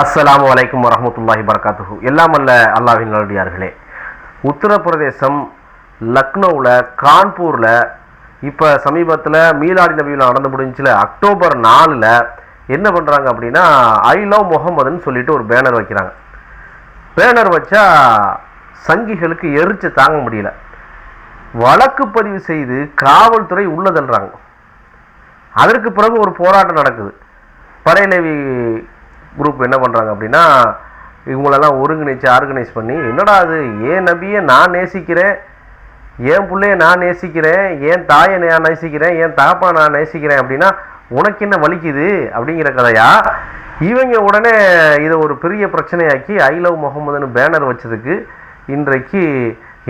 அஸ்ஸலாமு வலைக்கம் வரமத்துல்லாஹி வரகாத்துஹு எல்லாம் அல்ல அல்லாஹ்வின் நல்லடியார்களே உத்தரப்பிரதேசம் லக்னோவில் கான்பூரில் இப்போ சமீபத்தில் மீலாடி நபியில் நடந்து முடிஞ்சுல அக்டோபர் நாலில் என்ன பண்ணுறாங்க அப்படின்னா ஐ லவ் முகமதுன்னு சொல்லிட்டு ஒரு பேனர் வைக்கிறாங்க. பேனர் வச்சா சங்கிகளுக்கு எரிச்சு தாங்க முடியல. வழக்கு பதிவு செய்து காவல்துறை உள்ளதல்றாங்க அதற்கு பிறகு ஒரு போராட்டம் நடக்குது. படையலேவி குரூப் என்ன பண்ணுறாங்க அப்படின்னா இவங்களெல்லாம் ஒருங்கிணைச்சு ஆர்கனைஸ் பண்ணி என்னடா அது ஏன் நபியை நான் நேசிக்கிறேன்? என் பிள்ளைய நான் நேசிக்கிறேன்? என் தாயை நான் நேசிக்கிறேன்? என் தாப்பா நான் நேசிக்கிறேன் அப்படின்னா உனக்கு என்ன வலிக்குது? அப்படிங்கிற கதையா? இவங்க உடனே இதை ஒரு பெரிய பிரச்சனையாக்கி ஐ லவ் முகமதுன்னு பேனர் வச்சதுக்கு இன்றைக்கு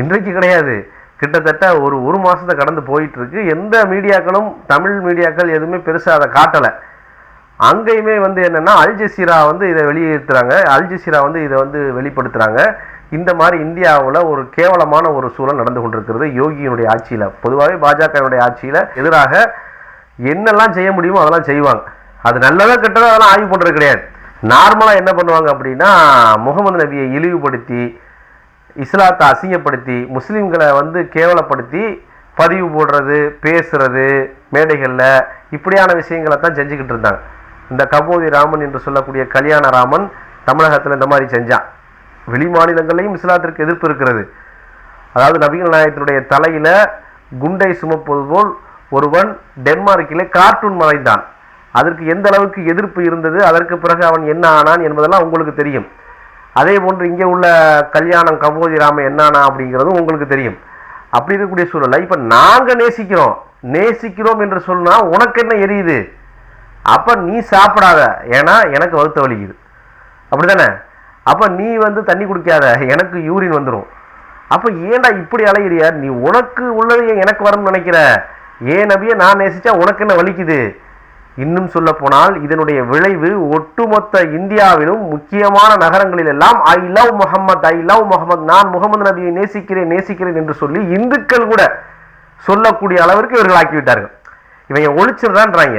இன்றைக்கு கிடையாது. கிட்டத்தட்ட ஒரு ஒரு மாதத்தை கடந்து போயிட்டுருக்கு எந்த மீடியாக்களும் தமிழ் மீடியாக்கள் எதுவுமே பெருசாக அதை காட்டலை. அங்கேயுமே வந்து என்னென்னா அல்ஜசீரா வந்து இதை வெளியேற்றுறாங்க. அல்ஜசீரா வந்து இதை வந்து வெளிப்படுத்துகிறாங்க இந்த மாதிரி இந்தியாவில் ஒரு கேவலமான ஒரு சூழல் நடந்து கொண்டிருக்கிறது யோகியினுடைய ஆட்சியில். பொதுவாகவே பாஜகவினுடைய ஆட்சியில் எதிராக என்னெல்லாம் செய்ய முடியுமோ அதெல்லாம் செய்வாங்க. அது நல்லதாக கெட்டதோ அதெல்லாம் ஆய்வு பண்ணுறது கிடையாது. நார்மலாக என்ன பண்ணுவாங்க அப்படின்னா முகமது நபியை இழிவுபடுத்தி இஸ்லாத்தை அசிங்கப்படுத்தி முஸ்லீம்களை வந்து கேவலப்படுத்தி பதிவு போடுறது பேசுறது மேடைகளில் இப்படியான விஷயங்களை தான் செஞ்சுக்கிட்டு இருந்தாங்க. இந்த கபோதி ராமன் என்று சொல்லக்கூடிய கல்யாண ராமன் தமிழகத்தில் இந்த மாதிரி செஞ்சான். வெளி மாநிலங்களையும் இஸ்லாத்திற்கு எதிர்ப்பு இருக்கிறது. அதாவது நபிகள் நாயகத்தினுடைய தலையில் குண்டை சுமப்பது போல் ஒருவன் டென்மார்க்கிலே கார்ட்டூன் மறைந்தான். அதற்கு எந்த அளவுக்கு எதிர்ப்பு இருந்தது அதற்கு பிறகு அவன் என்ன ஆனான் என்பதெல்லாம் உங்களுக்கு தெரியும். அதே போன்று இங்கே உள்ள கல்யாணம் கபோதி ராம என்னானா அப்படிங்கிறதும் உங்களுக்கு தெரியும். அப்படி இருக்கக்கூடிய சூழலை இப்போ நாங்கள் நேசிக்கிறோம். நேசிக்கிறோம் என்று சொன்னால் உனக்கு என்ன எரியுது? அப்போ நீ சாப்பிடாத. ஏன்னா எனக்கு வகுத்த வலிக்குது அப்படிதானே அப்போ நீ வந்து தண்ணி குடிக்காத. எனக்கு யூரின் வந்துடும் அப்போ ஏன்டா இப்படி அலையிறிய? நீ உனக்கு உள்ளது ஏன் எனக்கு வரும்னு நினைக்கிற? ஏன் நபியை நான் நேசித்தா உனக்கு என்ன வலிக்குது? இன்னும் சொல்ல போனால் இதனுடைய விளைவு ஒட்டுமொத்த இந்தியாவிலும் முக்கியமான நகரங்களில் எல்லாம் I love Muhammad I love Muhammad நான் முகமது நபியை நேசிக்கிறேன் நேசிக்கிறேன் என்று சொல்லி இந்துக்கள் கூட சொல்லக்கூடிய அளவிற்கு இவர்கள் ஆக்கிவிட்டார்கள். இவங்க ஒழிச்சிடுறான்றாங்க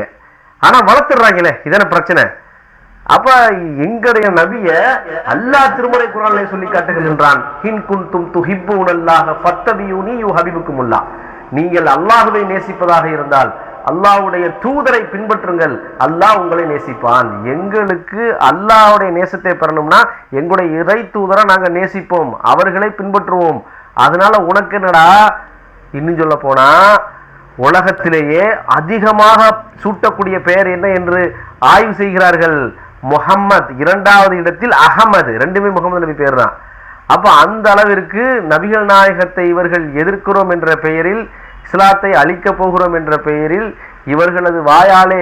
ஆனா வளர்த்துடுறாங்களே இதான பிரச்சனை. அப்ப எங்களுடைய நபிய அல்லாஹ் திருமறை குரானை சொல்லி காட்டுகின்றான் ஹின் குன்தும் துஹிப்பூனல்லாஹ ஃபத்தபியூனி யூ ஹபிபுக்குமுல்லா நீங்கள் அல்லாஹுவை நேசிப்பதாக இருந்தால் அல்லாஹ்வுடைய தூதரை பின்பற்றுங்கள் அல்லாஹ் உங்களை நேசிப்பான். எங்களுக்கு அல்லாஹ்வுடைய நேசத்தை பெறணும்னா எங்களுடைய இறை தூதரை நாங்க நேசிப்போம் அவர்களை பின்பற்றுவோம். அதனால உனக்கு என்னடா இன்னும் சொல்ல போனா உலகத்திலேயே அதிகமாக சூட்டக்கூடிய பெயர் என்ன என்று ஆய்வு செய்கிறார்கள் முஹம்மத். இரண்டாவது இடத்தில் அகமது. ரெண்டுமே முகமது நபி பேர் தான் அப்போ அந்த அளவிற்கு நபிகள் நாயகத்தை இவர்கள் எதிர்க்கிறோம் என்ற பெயரில் இஸ்லாத்தை அழிக்கப் போகிறோம் என்ற பெயரில் இவர்களது வாயாலே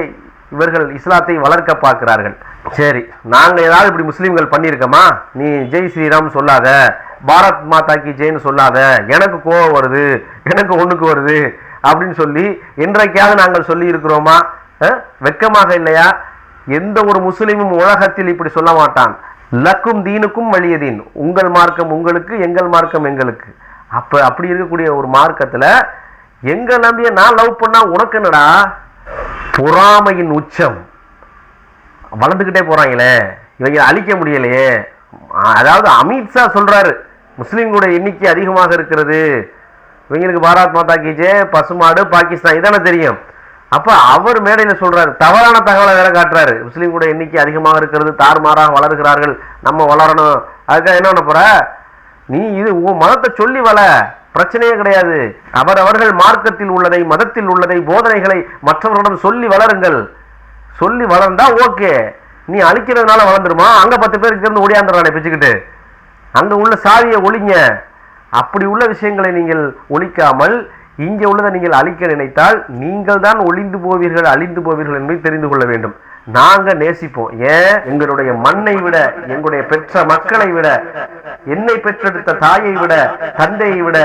இவர்கள் இஸ்லாத்தை வளர்க்க பார்க்கிறார்கள். சரி நாங்கள் ஏதாவது இப்படி முஸ்லீம்கள் பண்ணியிருக்கோமா? நீ ஜெய் ஸ்ரீராம் சொல்லாத பாரத் மாதா கி ஜெய்னு சொல்லாத எனக்கு கோவம் வருது எனக்கு ஒன்றுக்கு வருது அப்படின்னு சொல்லி இன்றைக்காவது நாங்கள் சொல்லி இருக்கிறோமா வெக்கமாக வெட்கமாக இல்லையா? எந்த ஒரு முஸ்லீமும் உலகத்தில் இப்படி சொல்ல மாட்டான். லக்கும் தீனுக்கும் வழியதீன் உங்கள் மார்க்கம் உங்களுக்கு எங்கள் மார்க்கம் எங்களுக்கு. அப்ப அப்படி இருக்கக்கூடிய ஒரு மார்க்கத்துல எங்க நம்பிய நான் லவ் பண்ணா உனக்கு என்னடா? பொறாமையின் உச்சம். வளர்ந்துக்கிட்டே போறாங்களே. இவங்க அழிக்க முடியலையே. அதாவது அமித்ஷா சொல்றாரு முஸ்லீம்களுடைய எண்ணிக்கை அதிகமாக இருக்கிறது. இவங்களுக்கு பாரத் மாதா கீஜே பசுமாடு பாகிஸ்தான் இதானே தெரியும். அப்போ அவர் மேடையில சொல்கிறாரு தவறான தகவலை வேற காட்டுறாரு. கூட எண்ணிக்கை அதிகமாக இருக்கிறது தார்மாராக வளர்கிறார்கள் நம்ம வளரணும். அதுக்காக என்ன பண்ண போகிற நீ இது உன் மதத்தை சொல்லி வள பிரச்சனையே கிடையாது. அவரவர்கள் மார்க்கத்தில் உள்ளதை மதத்தில் உள்ளதை போதனைகளை மற்றவர்களிடம் சொல்லி வளருங்கள். சொல்லி வளர்ந்தா ஓகே. நீ அழிக்கிறதுனால வளர்ந்துருமா? அங்கே பத்து பேருக்கு இருந்து ஓடியாந்துடுறானே பிச்சுக்கிட்டு. அங்கே உள்ள சாவியை ஒழிங்க. அப்படி உள்ள விஷயங்களை நீங்கள் ஒழிக்காமல் இங்கே உள்ளதை நீங்கள் அழிக்க நினைத்தால் நீங்கள் தான் ஒளிந்து போவீர்கள் அழிந்து போவீர்கள் என்பதை தெரிந்து கொள்ள வேண்டும். நாங்க நேசிப்போம். ஏன்? எங்களுடைய மண்ணை விட எங்களுடைய பெற்ற மக்களை விட என்னை பெற்றெடுத்த தாயை விட தந்தையை விட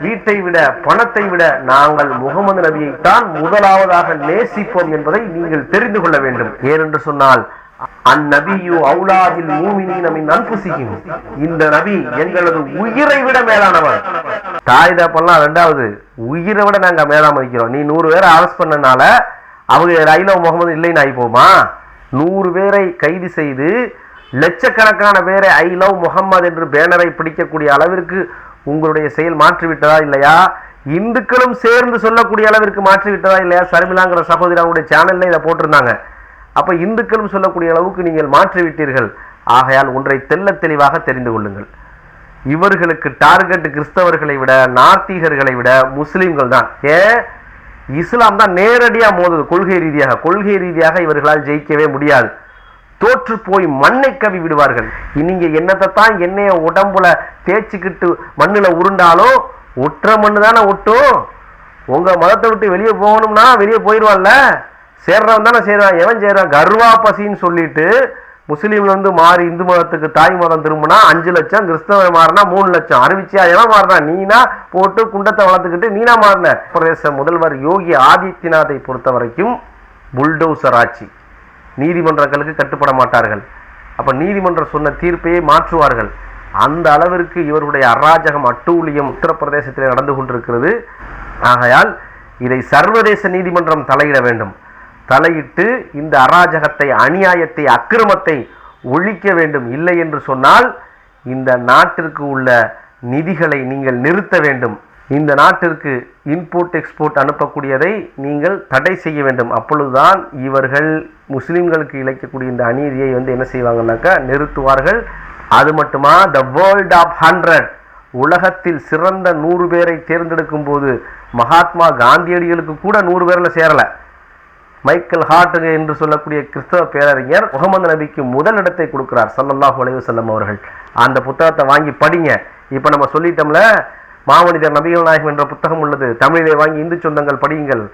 வீட்டை விட பணத்தை விட நாங்கள் முகமது நபியை தான் முதலாவதாக நேசிப்போம் என்பதை நீங்கள் தெரிந்து கொள்ள வேண்டும். ஏனென்று சொன்னால் அந்நபியு அவுலாதில் மூமினீன மின் அன்புசியும் இந்த நபி எங்களது உயிரை விட மேலானவர். தாய் தப்பெல்லாம் ரெண்டாவது உயிரை விட நாங்க மேலா மதிக்கிறோம் நீ நூறு பேரை அரெஸ்ட் பண்ணனால அவங்க ரயிலோ முகமது இல்லைன்னு ஆகிப்போமா நூறு பேரை கைது செய்து லட்சக்கணக்கான பேரை ஐ லவ் முகம்மது என்று பேனரை பிடிக்கக்கூடிய அளவிற்கு உங்களுடைய செயல் மாற்றிவிட்டதா இல்லையா? இந்துக்களும் சேர்ந்து சொல்லக்கூடிய அளவிற்கு மாற்றிவிட்டதா இல்லையா? சர்மிளாங்கிற சகோதரி அவங்களுடைய சேனல்ல இதை போட்டிருந்தாங்க. அப்ப இந்துக்களும் சொல்லக்கூடிய அளவுக்கு நீங்கள் மாற்றிவிட்டீர்கள். ஆகையால் ஒன்றை தெல்ல தெளிவாக தெரிந்து கொள்ளுங்கள். இவர்களுக்கு டார்கெட் கிறிஸ்தவர்களை விட நாத்திகர்களை விட முஸ்லிம்கள் தான். ஏன் இஸ்லாம் தான் நேரடியாக மோதுது கொள்கை ரீதியாக. கொள்கை ரீதியாக இவர்களால் ஜெயிக்கவே முடியாது. தோற்று போய் மண்ணை கவி விடுவார்கள். நீங்க என்னத்தை தான் என்னைய உடம்புல தேய்ச்சிக்கிட்டு மண்ணில் உருண்டாலும் ஒற்ற மண்ணு தானே ஒட்டும். உங்க மதத்தை விட்டு வெளியே போகணும்னா வெளியே போயிடுவான்ல சேர்றவன் தானே செய்கிறான் எவன் செய்கிறான் கர்வா பசின்னு சொல்லிட்டு முஸ்லீம்லேருந்து மாறி இந்து மதத்துக்கு தாய் மதம் திரும்பினா அஞ்சு லட்சம் கிறிஸ்தவ மாறினா மூணு லட்சம். அறிவிச்சியா? எவன் மாறினான் நீனா போட்டு குண்டத்தை வளர்த்துக்கிட்டு நீனா மாறின. பிரதேச முதல்வர் யோகி ஆதித்யநாத்தை பொறுத்த வரைக்கும் புல்டோசர் ஆட்சி. நீதிமன்றங்களுக்கு கட்டுப்பட மாட்டார்கள். அப்போ நீதிமன்றம் சொன்ன தீர்ப்பையே மாற்றுவார்கள். அந்த அளவிற்கு இவருடைய அராஜகம் அட்டூழியம் உத்தரப்பிரதேசத்தில் நடந்து கொண்டிருக்கிறது. ஆகையால் இதை சர்வதேச நீதிமன்றம் தலையிட வேண்டும். தலையிட்டு இந்த அராஜகத்தை அநியாயத்தை அக்கிரமத்தை ஒழிக்க வேண்டும் இல்லை என்று சொன்னால் இந்த நாட்டிற்கு உள்ள நிதிகளை நீங்கள் நிறுத்த வேண்டும். இந்த நாட்டிற்கு இன்போர்ட் எக்ஸ்போர்ட் அனுப்பக்கூடியதை நீங்கள் தடை செய்ய வேண்டும். அப்பொழுதுதான் இவர்கள் முஸ்லிம்களுக்கு இழைக்கக்கூடிய இந்த அநீதியை வந்து என்ன செய்வாங்கன்னாக்கா நிறுத்துவார்கள். அது மட்டுமா? த வேர்ல்ட் ஆஃப் ஹண்ட்ரட் உலகத்தில் சிறந்த நூறு பேரை தேர்ந்தெடுக்கும் போது மகாத்மா காந்தியடிகளுக்கு கூட நூறு பேரில் சேரலை. மைக்கேல் ஹார்ட் என்று சொல்லக்கூடிய கிறிஸ்தவ பேரறிஞர் முகமது நபிக்கு முதல் இடத்தை கொடுக்கிறார் சல்லல்லாஹ் அலைஹி செல்லம் அவர்கள். அந்த புத்தகத்தை வாங்கி படிங்க. இப்போ நம்ம சொல்லிட்டோம்ல மாமனிதர் நபிகள் நாயகம் என்ற புத்தகம் உள்ளது. தமிழிலே வாங்கி இந்து சொந்தங்கள் படியுங்கள்.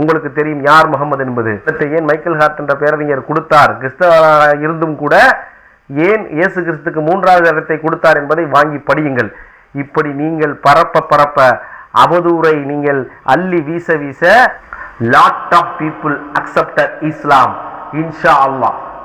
உங்களுக்கு தெரியும் யார் முகமது என்பது. இடத்தை ஏன் மைக்கேல் ஹார்ட் என்ற பேரறிஞர் கொடுத்தார்? கிறிஸ்தவராக இருந்தும் கூட ஏன் இயேசு கிறிஸ்துக்கு மூன்றாவது இடத்தை கொடுத்தார் என்பதை வாங்கி படியுங்கள். இப்படி நீங்கள் பரப்ப பரப்ப அவதூறை நீங்கள் அள்ளி வீச வீச lot of people accepted Islam இன்ஷா அல்லாஹ்